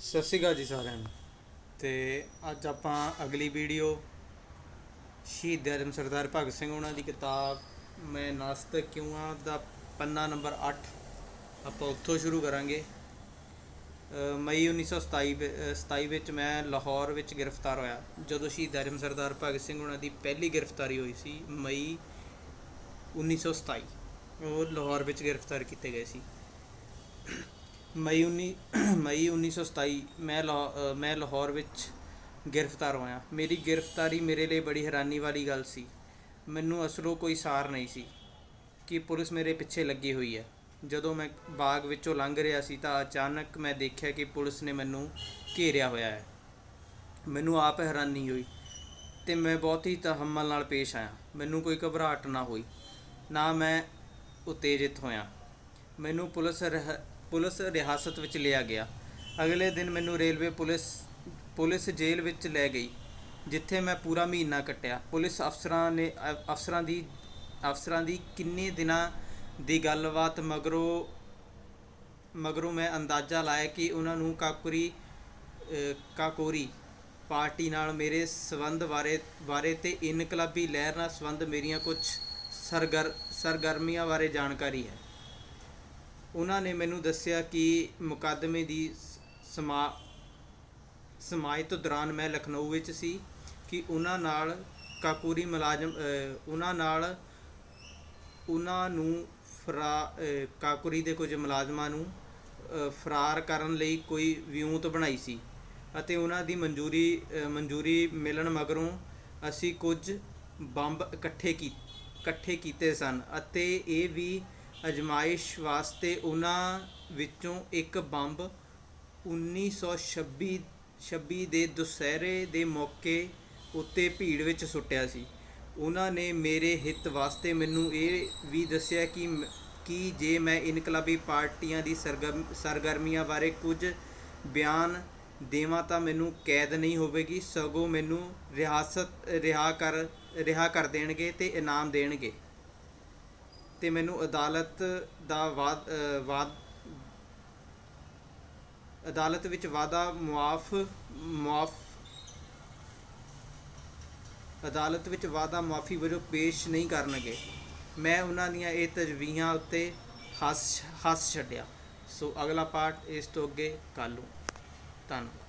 ਸਤਿ ਸ਼੍ਰੀ ਅਕਾਲ ਜੀ ਸਾਰਿਆਂ ਨੂੰ। ਤੇ ਅੱਜ ਆਪਾਂ ਅਗਲੀ ਵੀਡੀਓ ਸ਼ਹੀਦ ਆਜ਼ਮ ਸਰਦਾਰ ਭਗਤ ਸਿੰਘ ਉਹਨਾਂ ਦੀ ਕਿਤਾਬ ਮੈਂ ਨਾਸਤਕ ਕਿਉਂ ਆ ਦਾ ਪੰਨਾ ਨੰਬਰ 8 ਆਪਾਂ ਉੱਥੋਂ ਸ਼ੁਰੂ ਕਰਾਂਗੇ। ਮਈ 1927 ਵਿ- ਅ, 27 ਵਿੱਚ ਮੈਂ ਲਾਹੌਰ ਵਿੱਚ ਗ੍ਰਿਫਤਾਰ ਹੋਇਆ। ਜਦੋਂ ਸ਼ਹੀਦ ਆਜ਼ਮ ਸਰਦਾਰ ਭਗਤ ਸਿੰਘ ਉਹਨਾਂ ਦੀ ਪਹਿਲੀ ਗ੍ਰਿਫਤਾਰੀ ਹੋਈ ਸੀ ਮਈ 1927 ਉਹ ਲਾਹੌਰ ਵਿੱਚ ਗ੍ਰਿਫਤਾਰ ਕੀਤੇ ਗਏ ਸੀ। ਮਈ 19 ਮਈ 1927 ਮੈਂ ਲਾ- ਮੈਂ ਲਾਹੌਰ ਵਿੱਚ ਗ੍ਰਿਫਤਾਰ ਹੋਇਆ। ਮੇਰੀ ਗ੍ਰਿਫਤਾਰੀ ਮੇਰੇ ਲਈ ਬੜੀ ਹੈਰਾਨੀ ਵਾਲੀ ਗੱਲ ਸੀ। ਮੈਨੂੰ ਅਸਲੋਂ ਕੋਈ ਸਾਰ ਨਹੀਂ ਸੀ ਕਿ ਪੁਲਿਸ ਮੇਰੇ ਪਿੱਛੇ ਲੱਗੀ ਹੋਈ ਹੈ। ਜਦੋਂ ਮੈਂ ਬਾਗ ਵਿੱਚੋਂ ਲੰਘ ਰਿਹਾ ਸੀ ਤਾਂ ਅਚਾਨਕ ਮੈਂ ਦੇਖਿਆ ਕਿ ਪੁਲਿਸ ਨੇ ਮੈਨੂੰ ਘੇਰਿਆ ਹੋਇਆ ਹੈ। ਮੈਨੂੰ ਆਪ ਹੈਰਾਨੀ ਹੋਈ ਤੇ ਮੈਂ ਬਹੁਤ ਹੀ ਤਹਮਲ ਨਾਲ ਪੇਸ਼ ਆਇਆ। ਮੈਨੂੰ ਕੋਈ ਘਬਰਾਹਟ ਨਾ ਹੋਈ, ਨਾ ਮੈਂ ਉਤੇਜਿਤ ਹੋਇਆ। ਮੈਨੂੰ ਪੁਲਿਸ ਰਿਹ- ਪੁਲਿਸ ਰਿਹਾਸਤ ਵਿੱਚ ਲਿਆ ਗਿਆ। ਅਗਲੇ ਦਿਨ ਮੈਨੂੰ ਰੇਲਵੇ ਪੁਲਿਸ ਪੁਲਿਸ ਜੇਲ੍ਹ ਵਿੱਚ ਲੈ ਗਈ ਜਿੱਥੇ ਮੈਂ ਪੂਰਾ ਮਹੀਨਾ ਕੱਟਿਆ। ਪੁਲਿਸ ਅਫਸਰਾਂ ਨੇ ਅ- ਅਫਸਰਾਂ ਦੀ ਅਫਸਰਾਂ ਦੀ ਕਿੰਨੇ ਦਿਨਾਂ ਦੀ ਗੱਲਬਾਤ ਮਗਰੋਂ ਮਗਰੋਂ ਮੈਂ ਅੰਦਾਜ਼ਾ ਲਾਇਆ ਕਿ ਉਹਨਾਂ ਨੂੰ ਕਾਕੁਰੀ ਅ, ਕਾਕੋਰੀ ਪਾਰਟੀ ਨਾਲ ਮੇਰੇ ਸਬੰਧ ਬਾਰੇ ਬਾਰੇ ਤੇ ਇਨਕਲਾਬੀ ਲਹਿਰ ਨਾਲ ਸੰਬੰਧ ਮੇਰੀਆਂ ਕੁਝ ਸਰਗਰ ਸਰਗਰਮੀਆਂ ਬਾਰੇ ਜਾਣਕਾਰੀ ਹੈ। ਉਹਨਾਂ ਨੇ ਮੈਨੂੰ ਦੱਸਿਆ ਕਿ ਮੁਕੱਦਮੇ ਦੀ ਸਮਾ ਸਮਾਇਤ ਦੌਰਾਨ ਮੈਂ ਲਖਨਊ ਵਿੱਚ ਸੀ ਕਿ ਉਹਨਾਂ ਨਾਲ ਕਾਕੂਰੀ ਮੁਲਾਜ਼ਮ ਉਹਨਾਂ ਨਾਲ ਉਹਨਾਂ ਨੂੰ ਫਰਾ ਅ, ਕਾਕੂਰੀ ਦੇ ਕੁਝ ਮੁਲਾਜ਼ਮਾਂ ਨੂੰ ਫਰਾਰ ਕਰਨ ਲਈ ਕੋਈ ਵਿਉਂਤ ਬਣਾਈ ਸੀ ਅਤੇ ਉਹਨਾਂ ਦੀ ਮਨਜ਼ੂਰੀ ਮਨਜ਼ੂਰੀ ਮਿਲਣ ਮਗਰੋਂ ਅਸੀਂ ਕੁਝ ਬੰਬ ਇਕੱਠੇ ਕੀ ਇਕੱਠੇ ਕੀਤੇ ਸਨ ਅਤੇ ਇਹ ਵੀ ਅਜਮਾਇਸ਼ ਵਾਸਤੇ ਉਹਨਾਂ ਵਿੱਚੋਂ ਇੱਕ ਬੰਬ 1926 26 ਦੇ ਦੁਸਹਿਰੇ ਦੇ ਮੌਕੇ ਉੱਤੇ ਭੀੜ ਵਿੱਚ ਸੁੱਟਿਆ ਸੀ। ਉਹਨਾਂ ਨੇ ਮੇਰੇ ਹਿੱਤ ਵਾਸਤੇ ਮੈਨੂੰ ਇਹ ਵੀ ਦੱਸਿਆ ਕਿ ਮ- ਕਿ ਜੇ ਮੈਂ ਇਨਕਲਾਬੀ ਪਾਰਟੀਆਂ ਦੀ ਸਰਗਰਮ, ਸਰਗਰਮੀਆਂ ਬਾਰੇ ਕੁਝ ਬਿਆਨ ਦੇਵਾਂ ਤਾਂ ਮੈਨੂੰ ਕੈਦ ਨਹੀਂ ਹੋਵੇਗੀ, ਸਗੋਂ ਮੈਨੂੰ ਰਿਹਾਸਤ, ਰਿਹਾ ਕਰ ਰਿਹਾ ਕਰ ਦੇਣਗੇ ਤੇ ਇਨਾਮ ਦੇਣਗੇ। ਤੇ ਮੈਨੂੰ ਅਦਾਲਤ ਦਾ ਵਾਦ ਅ, ਵਾਦ ਅਦਾਲਤ ਵਿੱਚ ਵਾਦਾ ਮੁਆਫ ਮੁਆਫ ਅਦਾਲਤ ਵਿੱਚ ਵਾਦਾ ਮਾਫੀ ਵਜੋਂ ਪੇਸ਼ ਨਹੀਂ ਕਰਨਗੇ। ਮੈਂ ਉਹਨਾਂ ਦੀਆਂ ਇਹ ਤਜਵੀਹਾਂ ਉੱਤੇ ਹੱਸ ਹੱਸ ਛੱਡਿਆ। ਸੋ ਅਗਲਾ ਪਾਠ ਇਸ ਤੋਂ ਅੱਗੇ ਕੱਲ੍ਹ ਨੂੰ। ਧੰਨਵਾਦ।